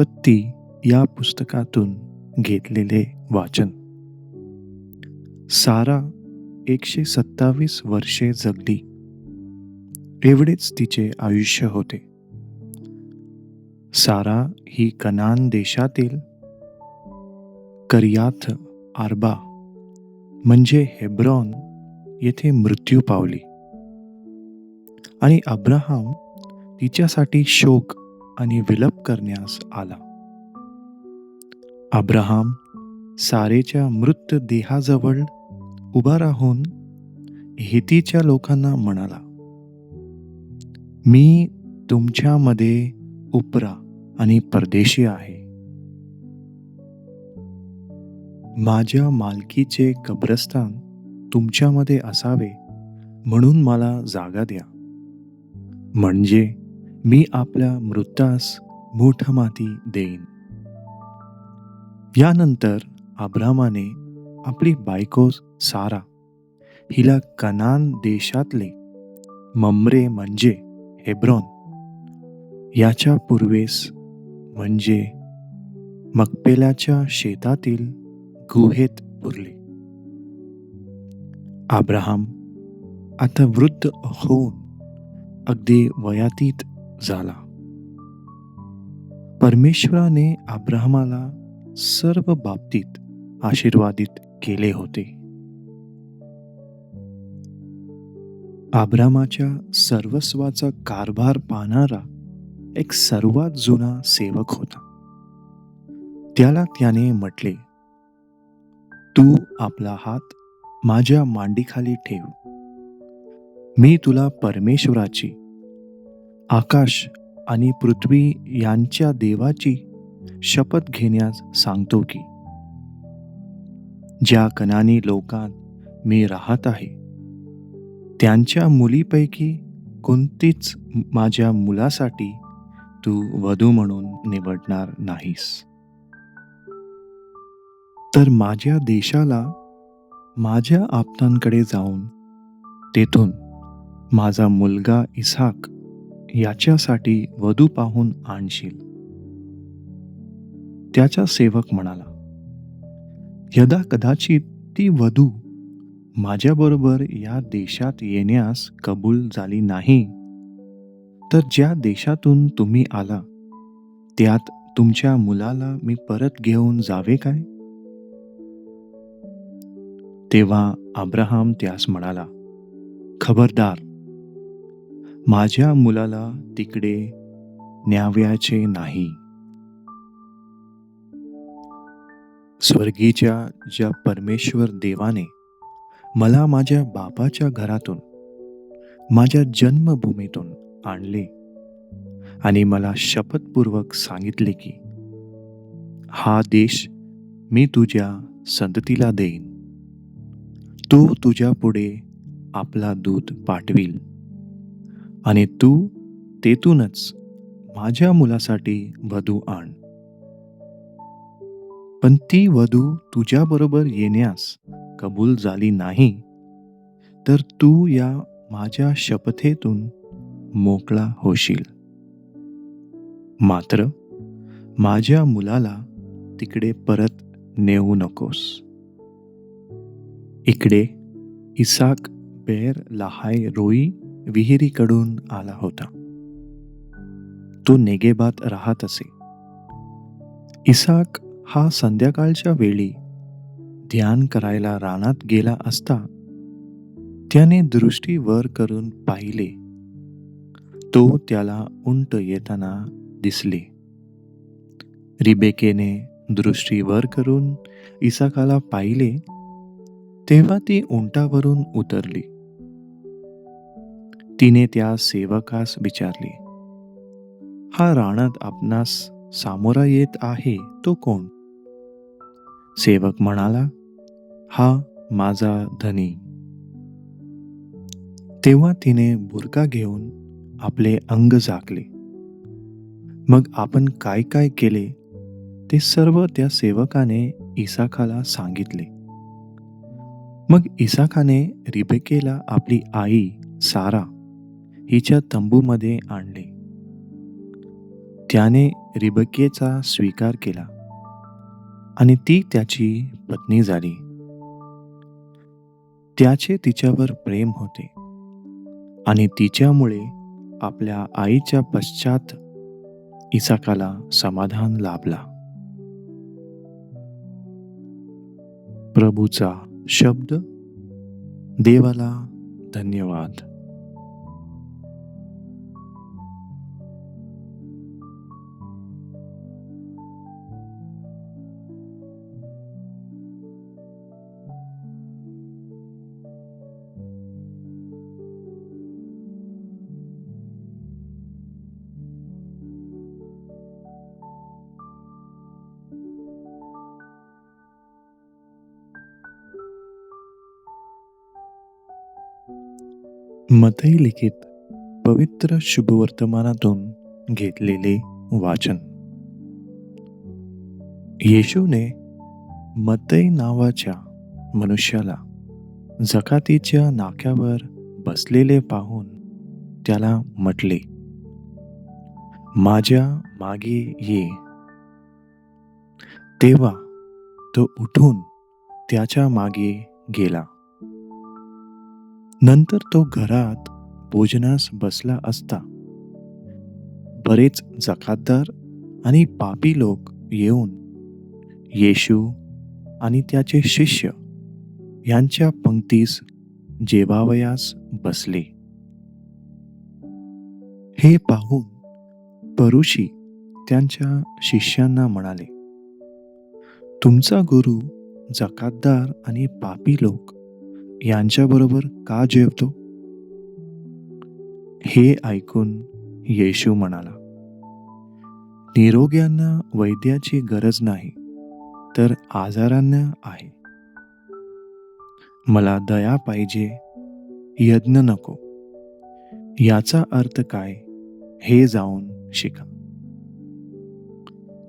उत्पत्ती या पुस्तकातून घेतलेले वाचन. सारा एकशे सत्तावीस वर्षे जगली. एवढेच तिचे आयुष्य होते. सारा ही कनान देशातील करियाथ आर्बा म्हणजे हेब्रॉन येथे मृत्यू पावली. आणि अब्राहम तिच्यासाठी शोक आणि विलप करण्यास आला. अब्राहम सारेच्या मृत देहाजवळ उभा राहून हेतीच्या लोकांना म्हणाला मी तुमच्यामध्ये उपरा आणि परदेशी आहे. माझ्या मालकीचे कब्रस्तान तुमच्यामध्ये असावे म्हणून मला जागा द्या. म्हणजे मी आपल्या मृतास मोठ माती देईन. यानंतर आब्रामाने आपली बायको सारा हिला कनान देशातले ममरे म्हणजे हेब्रॉन याच्या पूर्वेस म्हणजे मकपेल्याच्या शेतातील गुहेत पुरले. आब्राहम आता वृद्ध होऊन अगदी वयातीत झाला. परमेश्वराने अब्राहमाला सर्व बाबतीत आशीर्वादित केले होते. आब्रामाच्या सर्वस्वाचा कारभार पाहणारा एक सर्वात जुना सेवक होता. त्याला त्याने म्हटले तू आपला हात माझ्या मांडीखाली ठेव. मी तुला परमेश्वराची आकाश आणि पृथ्वी यांच्या देवाची शपथ घेण्यास सांगतो की ज्या कनानी लोकात मी राहत आहे त्यांच्या मुलीपैकी कोणतीच माझ्या मुलासाठी तू वधू म्हणून निवडणार नाहीस. तर माझ्या देशाला माझ्या आप्तांकडे जाऊन तेथून माझा मुलगा इसाक याच्यासाठी वधू पाहून आणशील. त्याचा सेवक म्हणाला यदा कदाचित ती वधू माझ्याबरोबर या देशात येण्यास कबूल झाली नाही तर ज्या देशातून तुम्ही आला त्यात तुमच्या मुलाला मी परत घेऊन जावे काय? तेव्हा अब्राहम त्यास म्हणाला खबरदार माझ्या मुलाला तिकडे न्याव्याचे नाही. स्वर्गीच्या ज्या परमेश्वर देवाने मला माझ्या बापाच्या घरातून माझ्या जन्मभूमीतून आणले आणि मला शपथपूर्वक सांगितले की हा देश मी तुझ्या संततीला देईन. तो तुझ्या पुढे आपला दूध पाठवील. आणि तू तेथूनच माझ्या मुलासाठी वधू आण. पण ती वधू तुझ्याबरोबर येण्यास कबूल झाली नाही तर तू या माझ्या शपथेतून मोकळा होशील. मात्र माझ्या मुलाला तिकडे परत नेऊ नकोस. इकडे इसाक बेर लहाय रोई विहिरीकडून आला होता. तो नेगेबात राहत असे. इसाक हा संध्याकाळच्या वेळी ध्यान करायला रानात गेला असता त्याने दृष्टी वर करून पाहिले. तो त्याला उंट येताना दिसले. रिबेकेने दृष्टी वर करून इसाकाला पाहिले तेव्हा ती उंटावरून उतरली. तिने त्या सेवकास विचारले हा राणात आपणास सामोरा येत आहे तो कोण? सेवक म्हणाला हा माझा धनी. तेव्हा तिने बुरका घेऊन आपले अंग झाकले. मग आपण काय काय केले ते सर्व त्या सेवकाने इसाखाला सांगितले. मग इसाखाने रिबेकेला आपली आई सारा हिच्या तंबूमध्ये आणले. त्याने रिबकेचा स्वीकार केला आणि ती त्याची पत्नी झाली. त्याचे तिच्यावर प्रेम होते आणि तिच्यामुळे आपल्या आईच्या पश्चात इसाकाला समाधान लाभला. प्रभूचा शब्द देवाला धन्यवाद. मतई लिखित पवित्र शुभवर्तमानातून घेतलेले वाचन. येशूने मतई नावाच्या मनुष्याला जकातीच्या नाक्यावर बसलेले पाहून त्याला म्हटले माझ्या मागे ये. तेव्हा तो उठून त्याच्यामागे गेला. नंतर तो घरात भोजनास बसला असता. बरेच जकातदार आणि पापी लोक येऊन येशू आणि त्याचे शिष्य यांच्या पंक्तीस जेवावयास बसले. हे पाहून परुषी त्यांच्या शिष्यांना म्हणाले तुमचा गुरु जकातदार आणि पापी लोक यांच्याबरोबर का जेवतो? हे ऐकून येशू म्हणाला निरोग्यांना वैद्याची गरज नाही तर आजारांना आहे. मला दया पाहिजे यज्ञ नको. याचा अर्थ काय हे जाऊन शिका.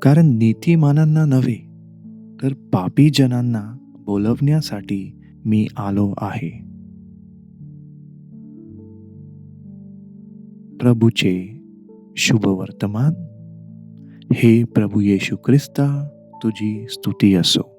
कारण नीतिमानांना नव्हे तर पापी जनांना बोलवण्यासाठी मी आलो आहे. प्रभूचे शुभवर्तमान हे प्रभू येशू ख्रिस्ता तुझी स्तुती असो.